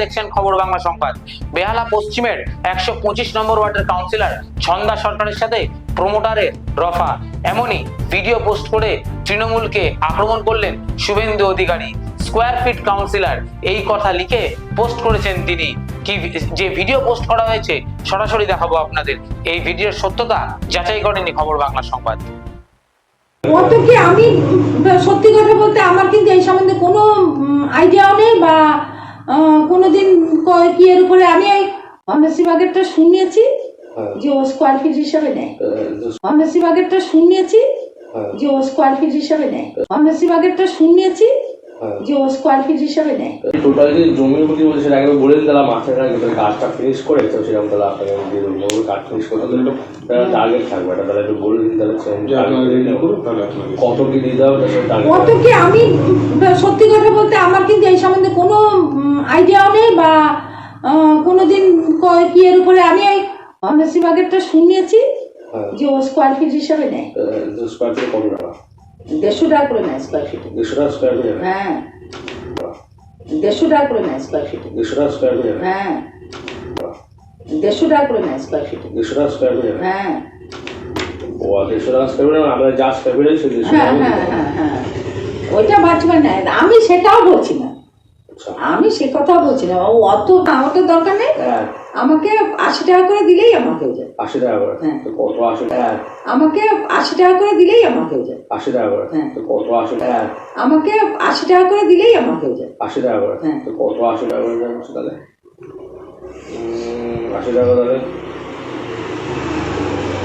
দেখছেন খবর বাংলা সংবাদ। বেহালা পশ্চিমের একশো পঁচিশ নম্বর ওয়ার্ডের কাউন্সিলর ছন্দা সরকারের সাথে প্রমোটারের রফা। এমনই ভিডিও পোস্ট করে তৃণমূলকে আক্রমণ করলেন শুভেন্দু অধিকারী। স্কোয়ার ফিট এই কথা লিখে পোস্ট করেছেন তিনি। কি যে ভিডিও পোস্ট করা হয়েছে, সরাসরি দেখাবো আপনাদের। এই ভিডিওর সত্যতা যাচাই করেনি খবর বাংলা সংবাদ। অত কি আমি সত্যি কথা বলতে আমার কিন্তু এই সম্বন্ধে কোনো আইডিয়াও নেই বা আহ, কোনোদিন ক- কি এর উপরে আমি এই অনাসি বাগেরটা শুনিয়েছি হ্যাঁ। যে ও স্কোয়ার ফিট হিসাবে নেয়। হ্যাঁ, বাগেরটা শুনিয়েছি হ্যাঁ। যে ও স্কোয়ার ফিট হিসাবে নেয়। অনাসি বাগেরটা শুনিয়েছি হ্যাঁ। যে ও স্কোয়ার ফিট হিসাবে নেয়। টোটাল যে জমির প্রতি বলছে সেটা আগে বলে তাহলে মাসের আগে তাহলে কাজটা ফিনিশ করে তো সেরকম তাহলে আপনাকে আমি দিয়ে দেবো। কাজ ফিনিশ করতে তাহলে টার্গেট থাকবে এটা তাহলে একটু বলে দিন তাহলে কত কি দিতে হবে তার target কি আমি উম, সত্যি কথা বলতে আমার কিন্তু এই সম্বন্ধে কোনো আইডিয়াও নেই বা আহ, কোনোদিন কি এর উপরে আমি এই অনাসি বাগেরটা শুনিয়েছি হ্যাঁ। যে ও স্কোয়ার ফিট হিসাবে নেয়। স্কোয়ার ফিটে কত টাকা? দেড়শো টাকা করে নেয় স্কোয়ার ফিটে দেড়শো টাকা স্কোয়ার ফিটে হ্যাঁ। দেড়শো টাকা করে নেয় স্কোয়ার ফিটে দেড়শো টাকা স্কোয়ার ফিটে হ্যাঁ। দেড়শো টাকা করে নেয় স্কোয়ার ফিটে দেড়শো টাকা স্কোয়ার ফিটে হ্যাঁ। ও দেড়শো টাকা স্কোয়ার ফিটে আমরা যা স্কোয়ার ফিটে সেই দেড়শো হ্যাঁ টাকা হ্যাঁ হ্যাঁ হ্যাঁ। ওইটা বাঁচবে নেয় আমি সেটাও বলছি না। আমি সে কথাও বলছি না। ও অত আমার তো দরকার নেই। হ্যাঁ। আমাকে আশি টাকা করে দিলেই আমার হয়ে যায়। আশি টাকা করে? হ্যাঁ। তো কত আশি টাকা? আমাকে আশি টাকা করে দিলেই আমার হয়ে যায়। আশি টাকা করে? হ্যাঁ। তো কত আশি টাকা? আমাকে আশি টাকা করে দিলেই আমার হয়ে যায়। আশি টাকা করে? হ্যাঁ। তো কত আশি টাকা করে তাহলে? আশি টাকা তাহলে?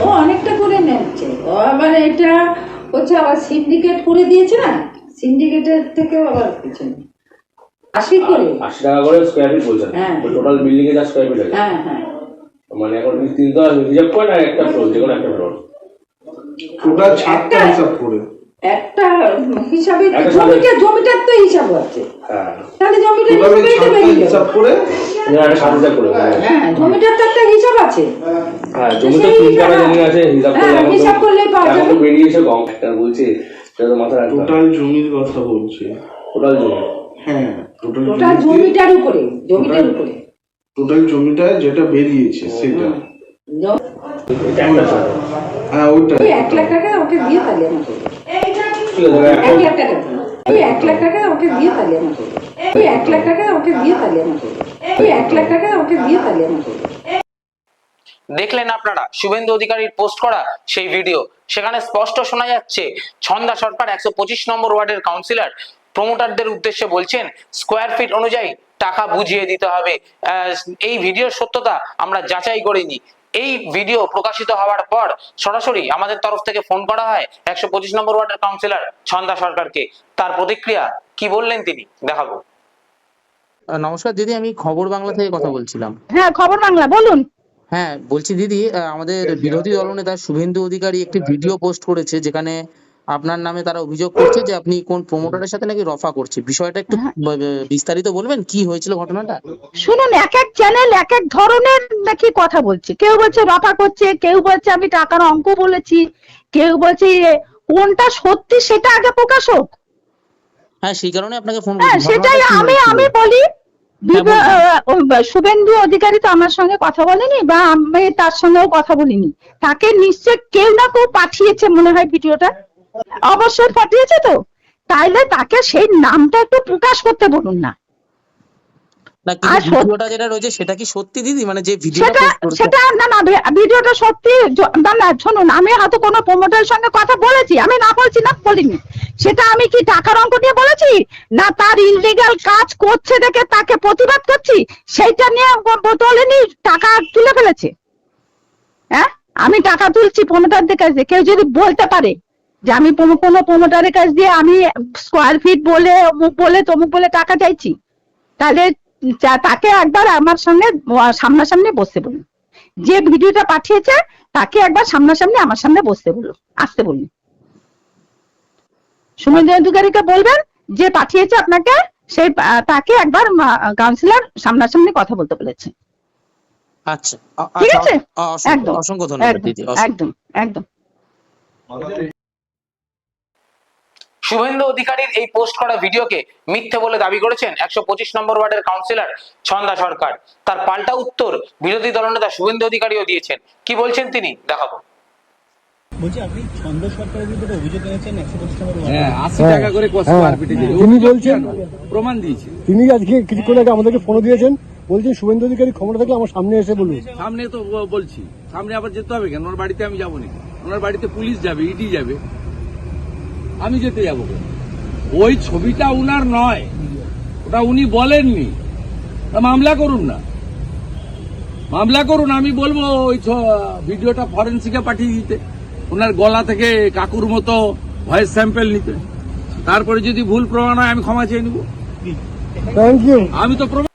ও অনেকটা করে নিচ্ছে। ও আবার এটা হচ্ছে আবার সিন্ডিকেট করে দিয়েছে না? সিন্ডিকেটের থেকেও আবার কিছু নেই। আশি করে আশি টাকা করে স্কোয়ার ফিট বলছেন। হ্যাঁ। টোটাল বিল্ডিং এ যা স্কোয়ার ফিট আছে। হ্যাঁ হ্যাঁ। মানে এখন তিনটা হিসাব করে না একটা ফ্লোর যে কোনো একটা ফ্লোর টোটাল ছাদটা হিসাব করে। একটা হিসাবে জমিটা জমিটার তো হিসাব আছে। হ্যাঁ। তাহলে জমিটার হিসাব করে। হিসাব হ্যাঁ হ্যাঁ জমিটার তো একটা হিসাব আছে। হ্যাঁ জমিতে তিন জমি আছে হিসাব করে হ্যাঁ, হিসাব করলেই পাওয়া যাবে। বেরিয়েছে কম একটা বলছি সেটা তো টোটাল জমির কথা বলছি। টোটাল জমি। হ্যাঁ টোটাল টোটাল জমিটার উপরে জমিটার উপরে। টোটাল জমিটা যেটা বেরিয়েছে সেটা। হ্যাঁ ওইটা। এক লাখ টাকা ওকে দিয়ে তাহলে আমাকে এক লাখ টাকা। ওই এক লাখ টাকা ওকে দিয়ে তাহলে আমাকে ওই এক লাখ টাকা ওকে দিয়ে তাহলে আমাকে ওই এক লাখ টাকা ওকে দিয়ে তাহলে আমাকে দেখলেন আপনারা শুভেন্দু অধিকারীর পোস্ট করা সেই ভিডিও। সেখানে স্পষ্ট শোনা যাচ্ছে ছন্দা সরকার একশো পঁচিশ নম্বর ওয়ার্ডের কাউন্সিলর প্রমোটারদের উদ্দেশ্যে বলছেন স্কোয়ার ফিট অনুযায়ী টাকা বুঝিয়ে দিতে হবে। আহ, এই ভিডিওর সত্যতা আমরা যাচাই করিনি। এই ভিডিও প্রকাশিত হওয়ার পর সরাসরি আমাদের তরফ থেকে ফোন করা হয় একশো পঁচিশ নম্বর ওয়ার্ডের কাউন্সিলর ছন্দা সরকারকে। তার প্রতিক্রিয়া কি বললেন তিনি? দেখাবো। নমস্কার দিদি আমি খবর বাংলা থেকে কথা বলছিলাম। হ্যাঁ খবর বাংলা বলুন। হ্যাঁ বলছি দিদি আমাদের বিরোধী দলনেতা শুভেন্দু অধিকারী একটি ভিডিও পোস্ট করেছে যেখানে আপনার নামে তারা অভিযোগ করছে যে আপনি কোন প্রমোটারের সাথে নাকি রফা করছে। বিষয়টা একটু ব- বিস্তারিত বলবেন? কি হয়েছিল ঘটনাটা? শুনুন এক এক চ্যানেল এক এক ধরনের নাকি কথা বলছে। কেউ বলছে রফা করছে কেউ বলছে আমি টাকার অঙ্ক বলেছি কেউ বলছে। কোনটা সত্যি সেটা আগে প্রকাশ হোক। হ্যাঁ সেই কারণে আপনাকে ফোন হ্যাঁ সেটাই আমি আমি বলি ও, শুভেন্দু অধিকারী তো আমার সঙ্গে কথা বলেনি বা আমি তার সঙ্গেও কথা বলিনি। তাকে নিশ্চয় কেউ না কেউ পাঠিয়েছে মনে হয় ভিডিওটা। অবশ্যই পাঠিয়েছে তো। তাইলে তাকে সেই নামটা একটু প্রকাশ করতে বলুন না। না কিন্তু ভিডিওটা যেটা রয়েছে সেটা কি সত্যি দিদি? মানে যে ভিডিওটা সেটা পোস্ট করেছে সেটা না না ভিডিওটা সত্যি না না শুনুন আমি হয়তো কোনো প্রমোটারের সঙ্গে কথা বলেছি আমি না বলছি না বলিনি। সেটা আমি কি টাকার অঙ্ক নিয়ে বলেছি? না তার কাজ করছে দেখে তাকে প্রতিবাদ করছি? সেইটা নিয়ে ব- ব- টাকা তুলে ফেলেছে। হ্যাঁ? আমি টাকা তুলছি প্রমোটারদের কাছ দিয়ে কেউ যদি বলতে পারে। যে আমি কোনো প্রমোটারের কাছ দিয়ে আমি স্কোয়ার ফিট বলে অমুক বলে তমুক বলে টাকা চাইছি। তাহলে তাকে একবার আমার সঙ্গে সামনাসামনি বসতে বলুন। যে ভিডিওটা পাঠিয়েছে তাকে একবার সামনাসামনি আমার সামনে বসতে বলুন আসতে বলুন। সুমেন্দ্র অধিকারীকে বলবেন যে পাঠিয়েছে আপনাকে সেই তাকে একবার কাউন্সিলর সামনাসামনি কথা বলতে বলেছে। আচ্ছা ঠিক আছে? একদম অসংখ্য ধন্যবাদ দিদি একদম একদম। শুভেন্দু অধিকারীর এই পোস্ট করা ভিডিওকে মিথ্যে বলে দাবি করেছেন একশো পঁচিশ নম্বর ওয়ার্ডের কাউন্সিলর ছন্দা সরকার। তার পাল্টা উত্তর বিরোধী দলনেতা শুভেন্দু অধিকারীও দিয়েছেন। কি বলছেন তিনি? দেখাবো। বলছি আপনি ছন্দ সরকারের বিরুদ্ধে অভিযোগ এনেছেন একশো পঁচিশ নম্বর ওয়ার্ডে। হ্যাঁ আশি টাকা করে কষ্ট মারপিটে দিল তিনি বলছেন প্রমাণ দিয়েছে। তিনি আজকে কিছুক্ষণ আগে আমাদেরকে ফোন দিয়েছেন। বলছেন শুভেন্দু অধিকারী ক্ষমতা থাকলে আমার সামনে এসে বলুন। সামনে তো বলছি। সামনে আবার যেতে হবে কেন? ওনার বাড়িতে আমি যাব নাকি? ওনার বাড়িতে পুলিশ যাবে ইডি যাবে। আমি যেতে যাব। ওই ছবিটা উনার নয়। ওটা উনি বলেননি। মামলা করুন না। মামলা করুন আমি বলব ওই ভিডিওটা ফরেন্সিকে পাঠিয়ে দিতে। ওনার গলা থেকে কাকুর মতো ভয়েস স্যাম্পেল নিতে। তারপরে যদি ভুল প্রমাণ হয় আমি ক্ষমা চেয়ে নিব। আমি তো প্রমাণ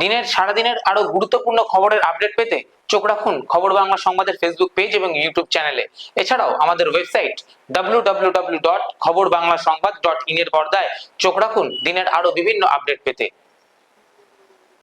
দিনের, সারাদিনের আরও গুরুত্বপূর্ণ খবরের আপডেট পেতে চোখ রাখুন খবর বাংলা সংবাদের ফেসবুক পেজ এবং ইউটিউব চ্যানেলে এছাড়াও আমাদের website W W W dot Khabar Bangla সংবাদ ডট ইন এর পর্দায় চোখ রাখুন দিনের আরও বিভিন্ন আপডেট পেতে।